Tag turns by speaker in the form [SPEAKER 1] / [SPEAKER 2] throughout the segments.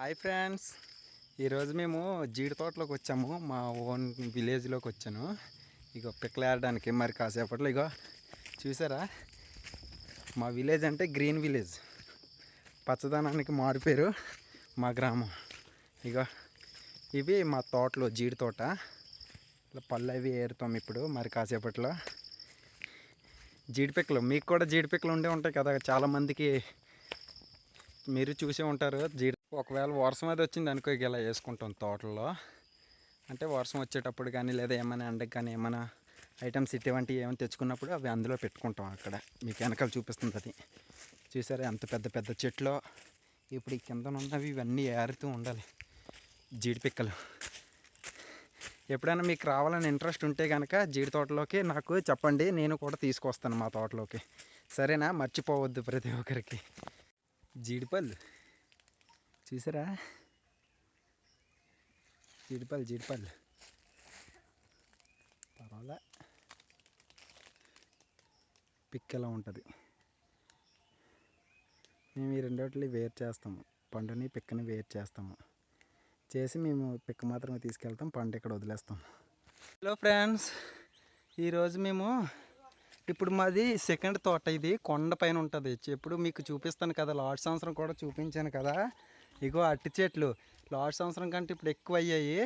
[SPEAKER 1] Hi friends ఈరోజు మేము జీడి తోటలోకి వచ్చాము. మా ఓన్ విలేజ్లోకి వచ్చాను. ఇగో పిక్కలేడడానికి మరి కాసేపట్లో ఇగో చూసారా? మా విలేజ్ అంటే గ్రీన్ విలేజ్ పచ్చదనానికి మారిపోయారు మా గ్రామం. ఇగో ఇవి మా తోటలో జీడి తోట ఇలా పళ్ళు అవి ఏరుతాం ఇప్పుడు మరి కాసేపట్లో. జీడిపిక్కలు మీకు కూడా జీడిపిక్కలు ఉండే ఉంటాయి కదా చాలామందికి మీరు చూసే ఉంటారు జీడి ఒకవేళ వర్షం అది వచ్చింది అనుకో ఇక ఇలా వేసుకుంటాం తోటల్లో అంటే వర్షం వచ్చేటప్పుడు కానీ లేదా ఏమైనా ఎండకి కానీ ఏమైనా ఐటమ్స్ ఇటువంటివి ఏమైనా తెచ్చుకున్నప్పుడు అవి అందులో పెట్టుకుంటాం అక్కడ. మీకు వెనకాల చూపిస్తుంది అది. చూసారా ఎంత పెద్ద పెద్ద చెట్లు. ఇప్పుడు ఈ కింద ఉన్నవి ఇవన్నీ ఏరుతూ ఉండాలి జీడిపిక్కలు ఎప్పుడైనా మీకు రావాలని ఇంట్రెస్ట్ ఉంటే కనుక జీడి తోటలోకి నాకు చెప్పండి. నేను కూడా తీసుకొస్తాను మా తోటలోకి. సరేనా? మర్చిపోవద్దు ప్రతి ఒక్కరికి. జీడిపళ్ళు. చూసారా? జీడిపళ్ళు జీడిపళ్ళు. పర్వాలే. పిక్ ఎలా ఉంటుంది. మేము ఈ రెండోటిని వేరు చేస్తాము. పండుని పిక్కని వేరు చేస్తాము. చేసి మేము పిక్క మాత్రమే తీసుకెళ్తాం పండు ఇక్కడ వదిలేస్తాం. హలో ఫ్రెండ్స్ ఈరోజు మేము ఇప్పుడు మాది సెకండ్ తోట ఇది కొండ పైన ఉంటుంది. ఎప్పుడు మీకు చూపిస్తాను కదా లాస్ట్ సంవత్సరం కూడా చూపించాను కదా. ఇగో అట్టి చెట్లు. లాస్ట్ సంవత్సరం కంటే ఇప్పుడు ఎక్కువ అయ్యాయి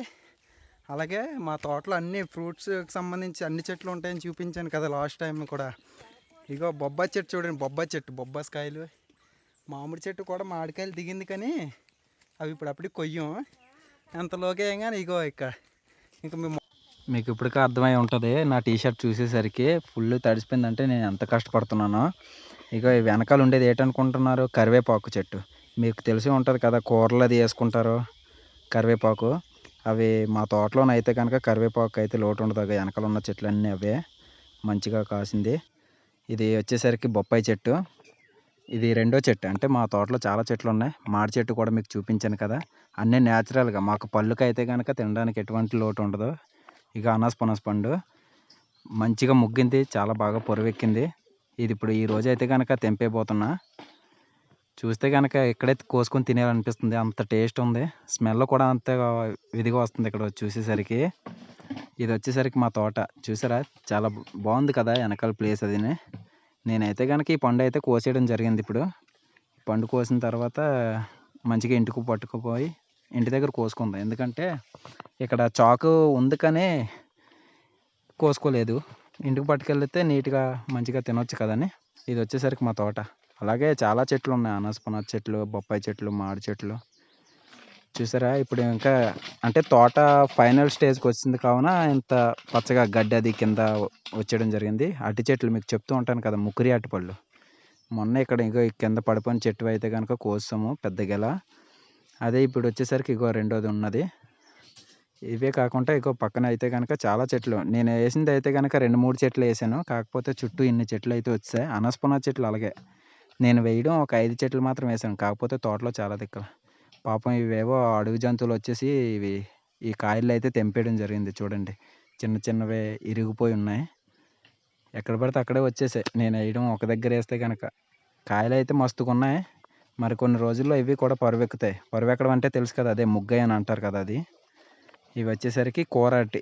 [SPEAKER 1] అలాగే మా తోటలో అన్ని ఫ్రూట్స్కి సంబంధించి అన్ని చెట్లు ఉంటాయని చూపించాను కదా లాస్ట్ టైం కూడా. ఇగో బొబ్బాయి చెట్టు చూడండి బొబ్బాయి చెట్టు బొబ్బాస్కాయలు. మామిడి చెట్టు కూడా మామిడికాయలు దిగింది కానీ అవి ఇప్పుడు అప్పుడు కొయ్యం. ఎంతలోకే కానీ ఇగో ఇక్కడ. ఇంకా మేము మీకు ఇప్పటికే అర్థమై ఉంటుంది. నా టీషర్ట్ చూసేసరికి ఫుల్ తడిసిపోయిందంటే నేను ఎంత కష్టపడుతున్నానో. ఇక వెనకాల ఉండేది ఏంటనుకుంటున్నారు? కరివేపాకు చెట్టు. మీకు తెలిసి ఉంటుంది కదా కూరలు అది వేసుకుంటారు కరివేపాకు. అవి మా తోటలోనైతే కనుక కరివేపాకు అయితే లోటు ఉండదు వెనకాల ఉన్న చెట్లు అన్నీ అవే. మంచిగా కాసింది. ఇది వచ్చేసరికి బొప్పాయి చెట్టు. ఇది రెండో చెట్టు. అంటే మా తోటలో చాలా చెట్లు ఉన్నాయి మాడి చెట్టు కూడా మీకు చూపించాను కదా. అన్నీ న్యాచురల్గా మాకు పళ్ళుకైతే అయితే కనుక తినడానికి ఎటువంటి లోటు ఉండదు ఇక అనాస్ పనస్ పండు. మంచిగా ముగ్గింది చాలా బాగా పొరవెక్కింది. ఇది ఇప్పుడు ఈ రోజు అయితే కనుక తెంపేపోతున్నా చూస్తే కనుక ఇక్కడే కోసుకొని తినేయాలనిపిస్తుంది అంత టేస్ట్ ఉంది. స్మెల్ కూడా అంత విధిగా వస్తుంది ఇక్కడ చూసేసరికి. ఇది వచ్చేసరికి మా తోట. చూసారా? చాలా బాగుంది కదా వెనకాల ప్లేస్ అది నేనైతే కనుక ఈ పండు అయితే కోసేయడం జరిగింది ఇప్పుడు. పండు కోసిన తర్వాత మంచిగా ఇంటికి పట్టుకుపోయి ఇంటి దగ్గర కోసుకుందాం. ఎందుకంటే ఇక్కడ చాకు ఉంది కానీ కోసుకోలేదు. ఇంటికి పట్టుకెళ్తే నీట్గా మంచిగా తినొచ్చు కదని. ఇది వచ్చేసరికి మా తోట. అలాగే చాలా చెట్లు ఉన్నాయి. అనసపనస చెట్లు బొప్పాయి చెట్లు మామిడి చెట్లు. చూసారా? ఇప్పుడు ఇంకా అంటే తోట ఫైనల్ స్టేజ్కి వచ్చింది కావున ఇంత పచ్చగా గడ్డి అది కింద వచ్చేయడం జరిగింది. అట్టి చెట్లు మీకు చెప్తూ ఉంటాను కదా ముకురి అరటిపళ్ళు మొన్న ఇక్కడ ఇంకో కింద పడిపోయిన చెట్టు అయితే కనుక కోసాము పెద్ద గెల. అదే ఇప్పుడు వచ్చేసరికి ఇగో రెండోది ఉన్నది. ఇవే కాకుండా ఇగో పక్కన అయితే కనుక చాలా చెట్లు. నేను వేసింది అయితే కనుక రెండు మూడు చెట్లు వేసాను. కాకపోతే చుట్టూ ఇన్ని చెట్లు అయితే వచ్చాయి. అనస్పన చెట్లు అలాగే. నేను వేయడం ఒక ఐదు చెట్లు మాత్రం వేసాను. కాకపోతే తోటలో చాలా దిక్కులు పాపం ఇవేవో అడవి జంతువులు వచ్చేసి ఇవి ఈ కాయలు అయితే తెంపేయడం జరిగింది చూడండి. చిన్న చిన్నవి ఇరిగిపోయి ఉన్నాయి. ఎక్కడ పడితే అక్కడే వచ్చేసాయి. నేను వేయడం ఒక దగ్గర వేస్తే కనుక కాయలు అయితే మస్తుగా ఉన్నాయి. మరి కొన్ని రోజుల్లో ఇవి కూడా పరువెక్కుతాయి. పరువెక్కడం అంటే తెలుసు కదా అదే ముగ్గయ్య అని అంటారు కదా అది. ఇవి వచ్చేసరికి కూర అట్టి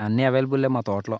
[SPEAKER 1] అన్నీ అవైలబులే మా తోటలో.